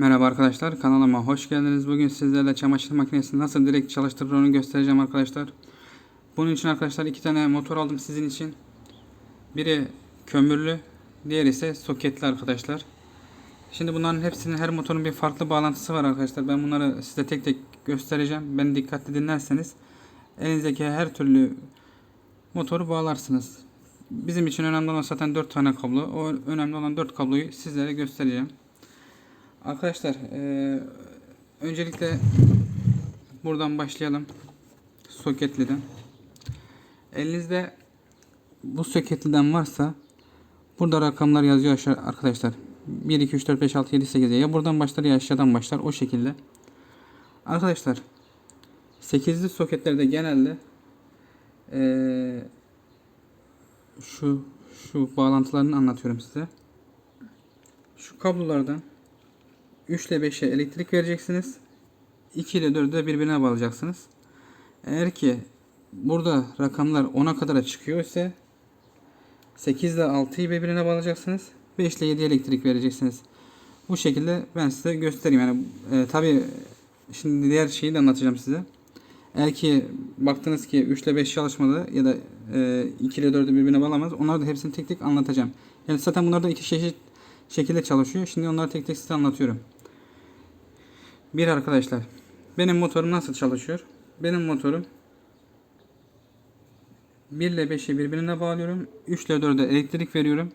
Merhaba arkadaşlar kanalıma hoş geldiniz. Bugün sizlerle çamaşır makinesini nasıl direkt çalıştırır onu göstereceğim arkadaşlar. Bunun için arkadaşlar iki tane motor aldım sizin için. Biri kömürlü, diğeri ise soketli arkadaşlar. Şimdi bunların hepsinin her motorun bir farklı bağlantısı var arkadaşlar. Ben bunları size tek tek göstereceğim. Beni dikkatli dinlerseniz elinizdeki her türlü motoru bağlarsınız. Bizim için önemli olan zaten 4 tane kablo. O önemli olan 4 kabloyu sizlere göstereceğim. Arkadaşlar eee, öncelikle buradan başlayalım. Soketliden. Elinizde bu soketliden varsa burada rakamlar yazıyor aşağı arkadaşlar. 1 2 3 4 5 6 7 8 ya buradan başlar ya aşağıdan başlar o şekilde. Arkadaşlar 8'li soketlerde genelde eee, şu şu bağlantılarını anlatıyorum size. Şu kablolardan 3 ile 5'e elektrik vereceksiniz. 2 ile 4'ü de birbirine bağlayacaksınız. Eğer ki burada rakamlar 10'a kadar çıkıyor ise 8 ile 6'yı birbirine bağlayacaksınız. 5 ile 7'ye elektrik vereceksiniz. Bu şekilde ben size göstereyim. Yani e, tabi şimdi diğer şeyi de anlatacağım size. Eğer ki baktınız ki 3 ile 5 çalışmadı ya da e, 2 ile 4'ü birbirine bağlamaz. Onları da hepsini tek tek anlatacağım. Yani zaten bunlar da iki çeşit şekilde çalışıyor. Şimdi onları tek tek size anlatıyorum. Bir arkadaşlar. Benim motorum nasıl çalışıyor? Benim motorum 1 ile 5'i birbirine bağlıyorum. 3 ile 4'e elektrik veriyorum.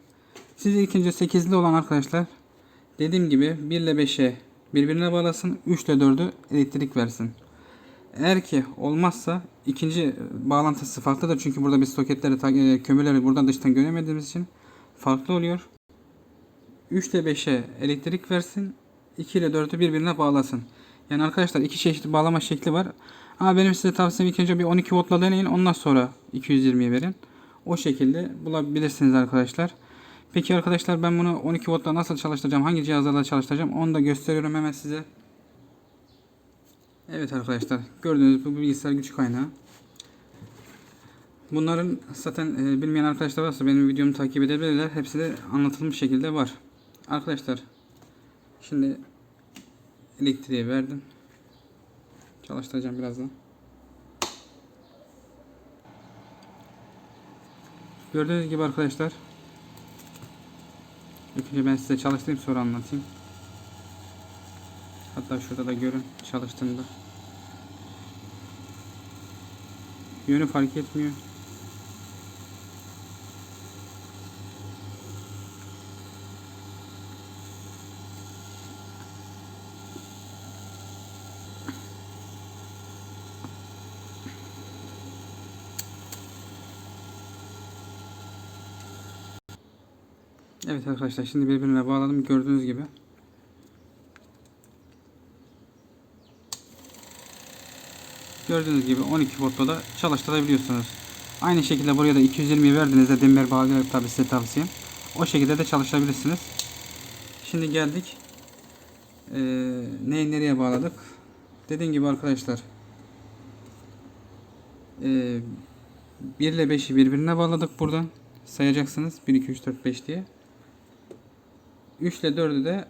Siz ilk önce 8'li olan arkadaşlar dediğim gibi 1 ile 5'e birbirine bağlasın. 3 ile 4'ü elektrik versin. Eğer ki olmazsa ikinci bağlantısı farklıdır. Çünkü burada biz soketleri, e, kömürleri buradan dıştan göremediğimiz için farklı oluyor. 3 ile 5'e elektrik versin. 2 ile 4'ü birbirine bağlasın. Yani arkadaşlar iki çeşitli bağlama şekli var. Ama benim size tavsiyem ilk önce bir 12 voltla deneyin. Ondan sonra 220'ye verin. O şekilde bulabilirsiniz arkadaşlar. Peki arkadaşlar ben bunu 12 voltla nasıl çalıştıracağım? Hangi cihazlarla çalıştıracağım? Onu da gösteriyorum hemen size. Evet arkadaşlar gördüğünüz bu bilgisayar güç kaynağı. Bunların zaten e, bilmeyen arkadaşlar varsa benim videomu takip edebilirler. Hepsi de anlatılmış şekilde var. Arkadaşlar şimdi elektriği verdim. Çalıştıracağım birazdan. Gördüğünüz gibi arkadaşlar İlk önce ben size çalıştırayım sonra anlatayım. Hatta şurada da görün çalıştığında. Yönü fark etmiyor. Evet arkadaşlar şimdi birbirine bağladım gördüğünüz gibi. Gördüğünüz gibi 12 voltta da çalıştırabiliyorsunuz. Aynı şekilde buraya da 220 verdiğinizde demir bağlayarak tabi size tavsiyem. O şekilde de çalıştırabilirsiniz. Şimdi geldik. Ee, neyi nereye bağladık? Dediğim gibi arkadaşlar. Ee, 1 ile 5'i birbirine bağladık buradan. Sayacaksınız. 1, 2, 3, 4, 5 diye. 3 ile 4'ü de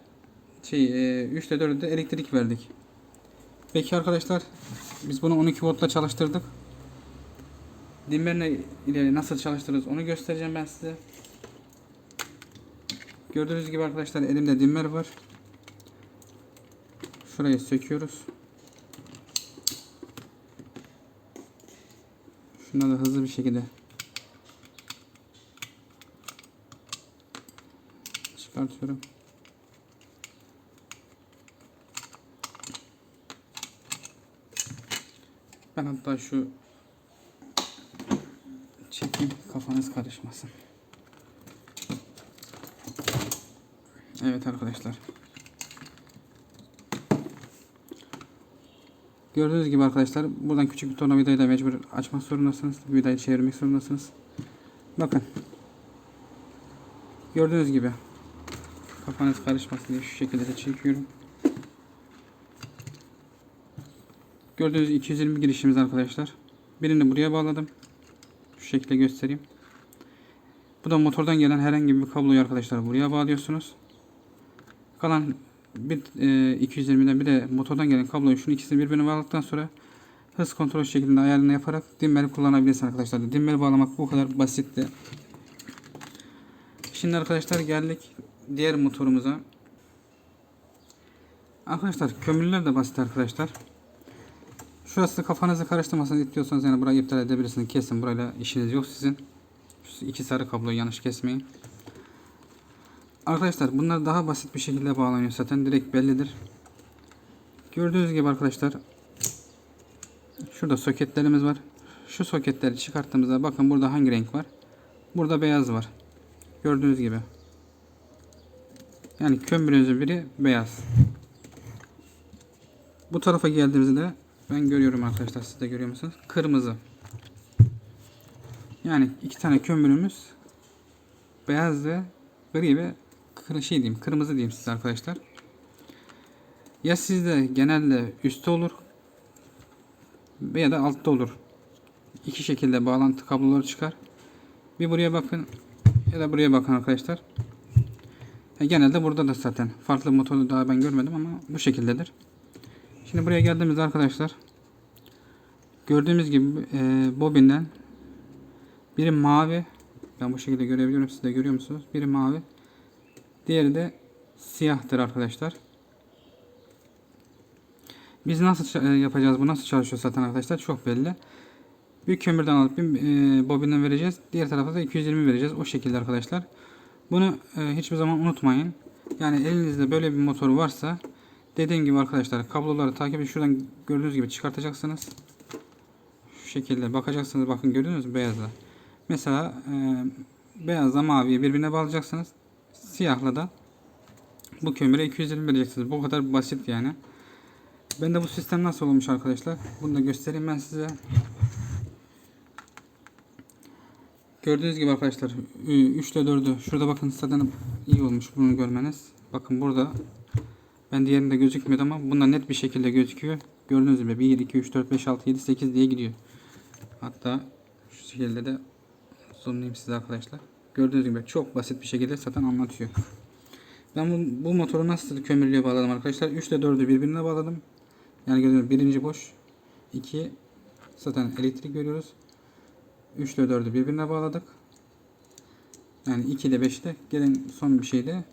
şey e, 3 ile 4'ü de elektrik verdik. Peki arkadaşlar biz bunu 12 voltla çalıştırdık. Dimmerle ile nasıl çalıştırırız onu göstereceğim ben size. Gördüğünüz gibi arkadaşlar elimde dimmer var. Şurayı söküyoruz. Şuna da hızlı bir şekilde çıkartıyorum. Ben hatta şu çekeyim kafanız karışmasın. Evet arkadaşlar. Gördüğünüz gibi arkadaşlar buradan küçük bir tornavidayı da mecbur açmak zorundasınız. Vidayı çevirmek zorundasınız. Bakın. Gördüğünüz gibi kafanız karışmasın diye şu şekilde de çekiyorum. Gördüğünüz 220 girişimiz arkadaşlar. Birini buraya bağladım. Şu şekilde göstereyim. Bu da motordan gelen herhangi bir kabloyu arkadaşlar buraya bağlıyorsunuz. Kalan bir e, 220'den bir de motordan gelen kabloyu şunun ikisini birbirine bağladıktan sonra hız kontrol şeklinde ayarını yaparak dimmeri kullanabilirsiniz arkadaşlar. Dimmeri bağlamak bu kadar basitti. Şimdi arkadaşlar geldik diğer motorumuza. Arkadaşlar kömürler de basit arkadaşlar. Şurası kafanızı karıştırmasın istiyorsanız yani burayı iptal edebilirsiniz. Kesin burayla işiniz yok sizin. Şu iki sarı kabloyu yanlış kesmeyin. Arkadaşlar bunlar daha basit bir şekilde bağlanıyor zaten direkt bellidir. Gördüğünüz gibi arkadaşlar şurada soketlerimiz var. Şu soketleri çıkarttığımızda bakın burada hangi renk var? Burada beyaz var. Gördüğünüz gibi. Yani kömürümüzün biri beyaz. Bu tarafa geldiğimizde ben görüyorum arkadaşlar siz de görüyor musunuz? Kırmızı. Yani iki tane kömürümüz beyaz ve gri ve kır- şey diyeyim kırmızı diyeyim size arkadaşlar. Ya sizde genelde üstte olur veya da altta olur. İki şekilde bağlantı kabloları çıkar. Bir buraya bakın ya da buraya bakın arkadaşlar. E, genelde burada da zaten. Farklı motoru daha ben görmedim ama bu şekildedir. Şimdi buraya geldiğimizde arkadaşlar gördüğümüz gibi e, bobinden biri mavi ben bu şekilde görebiliyorum siz de görüyor musunuz? Biri mavi diğeri de siyahtır arkadaşlar. Biz nasıl e, yapacağız bu nasıl çalışıyor zaten arkadaşlar çok belli. Bir kömürden alıp bir e, bobinden vereceğiz. Diğer tarafa da 220 vereceğiz. O şekilde arkadaşlar. Bunu e, hiçbir zaman unutmayın. Yani elinizde böyle bir motor varsa dediğim gibi arkadaşlar kabloları takip edin. Şuradan gördüğünüz gibi çıkartacaksınız. Şu şekilde bakacaksınız. Bakın gördünüz mü beyazla. Mesela e, beyazla maviyi birbirine bağlayacaksınız. Siyahla da bu kömüre 220 vereceksiniz. Bu kadar basit yani. Ben de bu sistem nasıl olmuş arkadaşlar? Bunu da göstereyim ben size. Gördüğünüz gibi arkadaşlar 3 ile 4'ü şurada bakın zaten iyi olmuş bunu görmeniz. Bakın burada ben diğerinde gözükmüyordu ama bunda net bir şekilde gözüküyor. Gördüğünüz gibi 1, 2, 3, 4, 5, 6, 7, 8 diye gidiyor. Hatta şu şekilde de zoomlayayım size arkadaşlar. Gördüğünüz gibi çok basit bir şekilde zaten anlatıyor. Ben bu, bu motoru nasıl kömürlüğe bağladım arkadaşlar? 3 ile 4'ü birbirine bağladım. Yani gördüğünüz birinci boş. 2 zaten elektrik görüyoruz. 3 ile 4'ü birbirine bağladık. Yani 2 ile 5 ile gelen son bir şeyde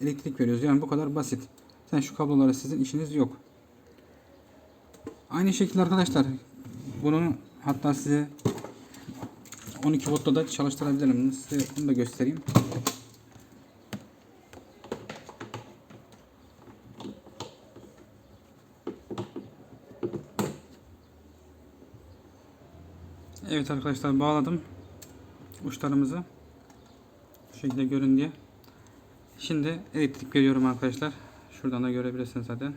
elektrik veriyoruz. Yani bu kadar basit. Sen şu kablolara sizin işiniz yok. Aynı şekilde arkadaşlar bunu hatta size 12 voltta da çalıştırabilirim. Size bunu da göstereyim. Evet arkadaşlar bağladım uçlarımızı bu şekilde görün diye. Şimdi elektrik veriyorum arkadaşlar. Şuradan da görebilirsiniz zaten.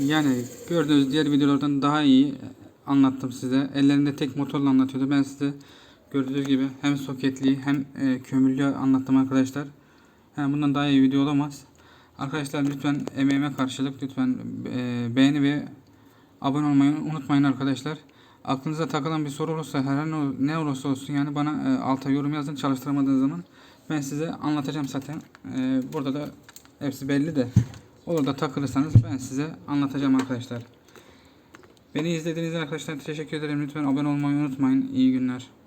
Yani gördüğünüz diğer videolardan daha iyi anlattım size. Ellerinde tek motorla anlatıyordu. Ben size gördüğünüz gibi hem soketli hem e, kömürlü anlattım arkadaşlar. Yani bundan daha iyi video olamaz. Arkadaşlar lütfen emeğime karşılık lütfen e, beğeni ve abone olmayı unutmayın arkadaşlar. Aklınıza takılan bir soru olursa her ne, olursa olsun yani bana e, alta yorum yazın çalıştıramadığınız zaman ben size anlatacağım zaten. E, burada da hepsi belli de olur da takılırsanız ben size anlatacağım arkadaşlar. Beni izlediğiniz arkadaşlar teşekkür ederim. Lütfen abone olmayı unutmayın. İyi günler.